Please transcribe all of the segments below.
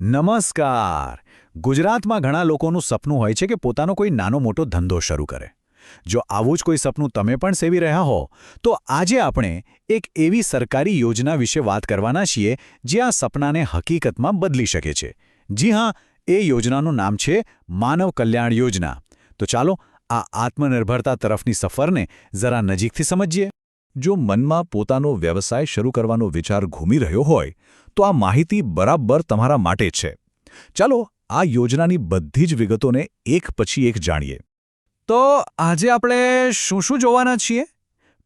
નમસ્કાર. ગુજરાતમાં ઘણા લોકોનું સપનું હોય છે કે પોતાનો કોઈ નાનો મોટો ધંધો શરૂ કરે. જો આવું જ કોઈ સપનું તમે પણ સેવી રહ્યા હો, તો આજે આપણે એક એવી સરકારી યોજના વિશે વાત કરવાના છીએ, જે આ સપનાને હકીકતમાં બદલી શકે છે. જી હા, એ યોજનાનું નામ છે માનવ કલ્યાણ યોજના. તો ચાલો આ આત્મનિર્ભરતા તરફની સફરને જરા નજીકથી સમજીએ. જો મનમાં પોતાનો વ્યવસાય શરૂ કરવાનો વિચાર ઘૂમી રહ્યો હોય, તો આ માહિતી બરાબર તમારા માટે છે. ચાલો આ યોજનાની બધી જ વિગતોને એક પછી એક જાણીએ. તો આજે આપણે શું શું જોવાના છીએ?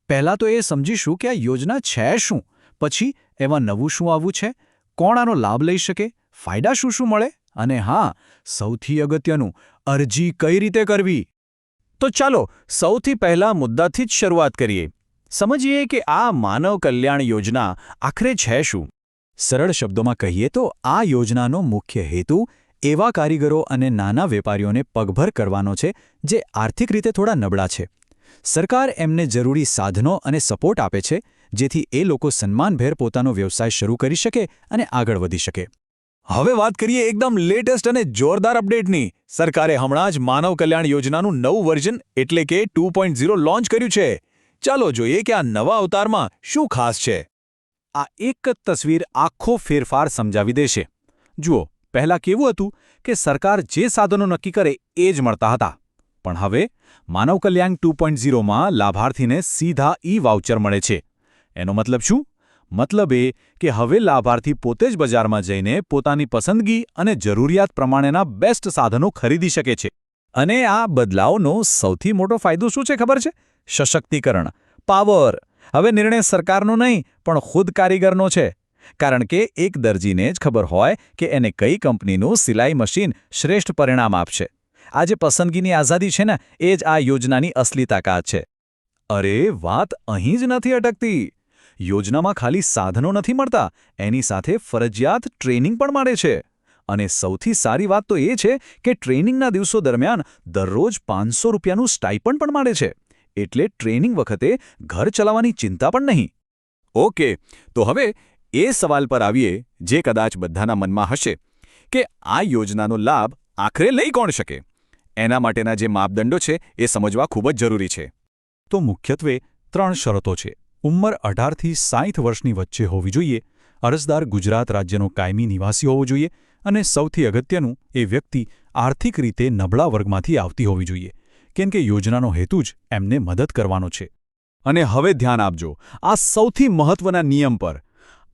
પહેલાં તો એ સમજીશું કે આ યોજના છે શું, પછી એમાં નવું શું આવવું છે, કોણ આનો લાભ લઈ શકે, ફાયદા શું શું મળે, અને હા, સૌથી અગત્યનું, અરજી કઈ રીતે કરવી? તો ચાલો સૌથી પહેલા મુદ્દાથી જ શરૂઆત કરીએ. સમજીએ કે આ માનવ કલ્યાણ યોજના આખરે છે શું? સરળ શબ્દોમાં કહીએ તો આ યોજનાનો મુખ્ય હેતુ એવા કારીગરો અને નાના વેપારીઓને પગભર કરવાનો છે જે આર્થિક રીતે થોડા નબળા છે. સરકાર એમને જરૂરી સાધનો અને સપોર્ટ આપે છે, જેથી એ લોકો સન્માનભેર પોતાનો વ્યવસાય શરૂ કરી શકે અને આગળ વધી શકે. હવે વાત કરીએ એકદમ લેટેસ્ટ અને જોરદાર અપડેટની. સરકારે હમણાં જ માનવ કલ્યાણ યોજનાનું નવું વર્ઝન એટલે કે ટુ લોન્ચ કર્યું છે. ચાલો જોઈએ કે આ નવા અવતારમાં શું ખાસ છે. આ એક જ તસવીર આખો ફેરફાર સમજાવી દેશે. જુઓ, પહેલાં કેવું હતું કે સરકાર જે સાધનો નક્કી કરે એ જ મળતા હતા. પણ હવે, માનવ કલ્યાણ ટુ પોઈન્ટ ઝીરોમાં લાભાર્થીને સીધા ઈ વાઉચર મળે છે. એનો મતલબ શું? મતલબ એ કે હવે લાભાર્થી પોતે જ બજારમાં જઈને પોતાની પસંદગી અને જરૂરિયાત પ્રમાણેના બેસ્ટ સાધનો ખરીદી શકે છે. અને આ બદલાવનો સૌથી મોટો ફાયદો શું છે ખબર છે? સશક્તિકરણ. પાવર. હવે નિર્ણય સરકારનો નહીં, પણ ખુદ કારીગરનો છે. કારણ કે એક દરજીને જ ખબર હોય કે એને કઈ કંપનીનું સિલાઈ મશીન શ્રેષ્ઠ પરિણામ આપશે. આ જે પસંદગીની આઝાદી છે ને, એ જ આ યોજનાની અસલી તાકાત છે. અરે, વાત અહીં જ નથી અટકતી. યોજનામાં ખાલી સાધનો નથી મળતા, એની સાથે ફરજિયાત ટ્રેનિંગ પણ મળે છે. અને સૌથી સારી વાત તો એ છે કે ટ્રેનિંગના દિવસો દરમિયાન દરરોજ પાંચસો રૂપિયાનું સ્ટાઇપન્ડ પણ મળે છે. એટલે ટ્રેનિંગ વખતે ઘર ચલાવવાની ચિંતા પણ નહીં. ઓકે, તો હવે એ સવાલ પર આવીએ જે કદાચ બધાના મનમાં હશે કે આ યોજનાનો લાભ આખરે લઈ કોણ શકે? એના માટેના જે માપદંડો છે એ સમજવા ખૂબ જ જરૂરી છે. તો મુખ્યત્વે ત્રણ શરતો છે. ઉંમર અઢારથી સાઠ વર્ષની વચ્ચે હોવી જોઈએ. અરજદાર ગુજરાત રાજ્યનો કાયમી નિવાસી હોવો જોઈએ. અને સૌથી અગત્યનું, એ વ્યક્તિ આર્થિક રીતે નબળા વર્ગમાંથી આવતી હોવી જોઈએ, કેમ કે યોજનાનો હેતુ જ એમને મદદ કરવાનો છે. અને હવે ધ્યાન આપજો, આ સૌથી મહત્વના નિયમ પર.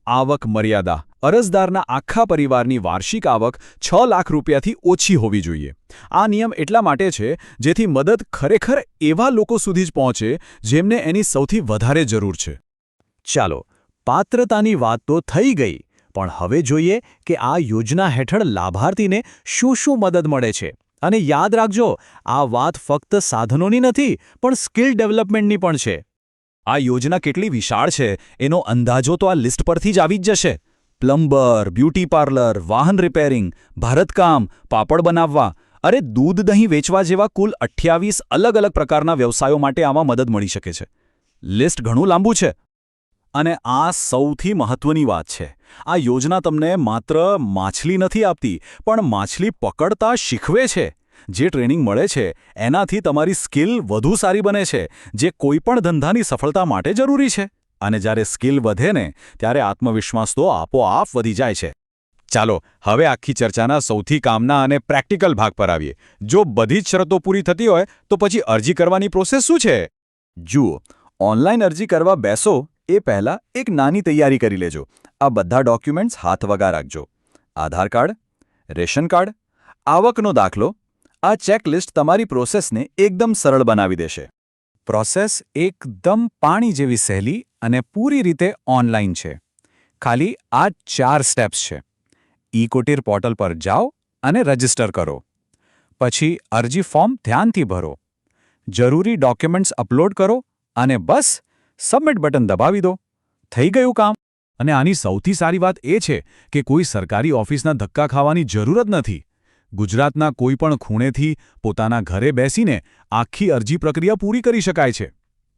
આવક મર્યાદા, અરજદારના આખા પરિવારની વાર્ષિક આવક છ લાખ રૂપિયાથી ઓછી હોવી જોઈએ. આ નિયમ એટલા માટે છે, જેથી મદદ ખરેખર એવા લોકો સુધી જ પહોંચે, જેમને એની સૌથી વધારે જરૂર છે. ચાલો, પાત્રતાની વાત તો થઈ ગઈ પણ હવે જોઈએ કે આ યોજના હેઠળ લાભાર્થીને શું શું મદદ મળે છે. અને યાદ રાખજો, આ વાત ફક્ત સાધનોની નથી, પણ સ્કિલ ડેવલપમેન્ટની પણ છે. આ યોજના કેટલી વિશાળ છે, એનો અંદાજો તો આ લિસ્ટ પરથી જ આવી જ જશે. પ્લમ્બર, બ્યુટી પાર્લર, વાહન રિપેરિંગ, ભારતકામ, પાપડ બનાવવા. અરે, દૂધ દહીં વેચવા જેવા કુલ અઠ્યાવીસ અલગ અલગ પ્રકારના વ્યવસાયો માટે આમાં મદદ મળી શકે છે. લિસ્ટ ઘણું લાંબુ છે. અને આ સૌથી મહત્વની વાત છે. આ યોજના તમને માત્ર માછલી નથી આપતી, પણ માછલી પકડતા શીખવે છે. જે ટ્રેનિંગ મળે છે, એનાથી તમારી સ્કિલ વધુ સારી બને છે, જે કોઈપણ ધંધાની સફળતા માટે જરૂરી છે. અને જ્યારે સ્કિલ વધે ને, ત્યારે આત્મવિશ્વાસ તો આપોઆપ વધી જાય છે. ચાલો, હવે આખી ચર્ચાના સૌથી કામના અને પ્રેક્ટિકલ ભાગ પર આવીએ. જો બધી જ શરતો પૂરી થતી હોય, તો પછી અરજી કરવાની પ્રોસેસ શું છે? જુઓ, ઓનલાઈન અરજી કરવા બેસો એ પહેલાં એક નાની તૈયારી કરી લેજો. આ બધા ડોક્યુમેન્ટ્સ હાથ વગા રાખજો. આધાર કાર્ડ, રેશન કાર્ડ, આવકનો દાખલો, આ ચેકલિસ્ટ તમારી પ્રોસેસને એકદમ સરળ બનાવી દેશે. પ્રોસેસ એકદમ પાણી જેવી સહેલી અને પૂરી રીતે ઓનલાઈન છે. ખાલી આ ચાર સ્ટેપ્સ છે. ઈ કોટીર પોર્ટલ પર જાઓ અને રજિસ્ટર કરો. પછી અરજી ફોર્મ ધ્યાનથી ભરો. જરૂરી ડોક્યુમેન્ટ્સ અપલોડ કરો અને બસ સબમિટ બટન દબાવી દો. થઈ ગયું કામ. અને આની સૌથી સારી વાત એ છે કે કોઈ સરકારી ઓફિસના ધક્કા ખાવાની જરૂર જ નથી. ગુજરાતના કોઈ પણ ખૂણેથી પોતાના ઘરે બેસીને આખી અરજી પ્રક્રિયા પૂરી કરી શકાય છે.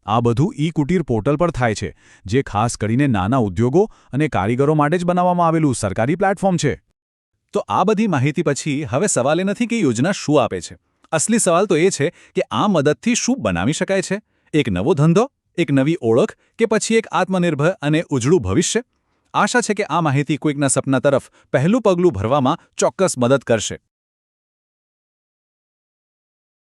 આ બધું ઈ કુટીર પોર્ટલ પર થાય છે, જે ખાસ કરીને નાના ઉદ્યોગો અને કારીગરો માટે જ બનાવવામાં આવેલું સરકારી પ્લેટફોર્મ છે. તો આ બધી માહિતી પછી હવે સવાલ એ નથી કે યોજના શું આપે છે. અસલી સવાલ તો એ છે કે આ મદદથી શું બનાવી શકાય છે? એક નવો ધંધો? એક નવી ઓળખ કે પછી એક આત્મનિર્ભર અને ઉજળું ભવિષ્ય? આશા છે કે આ માહિતી કોઈકના સપના તરફ પહેલું પગલું ભરવામાં ચોક્કસ મદદ કરશે.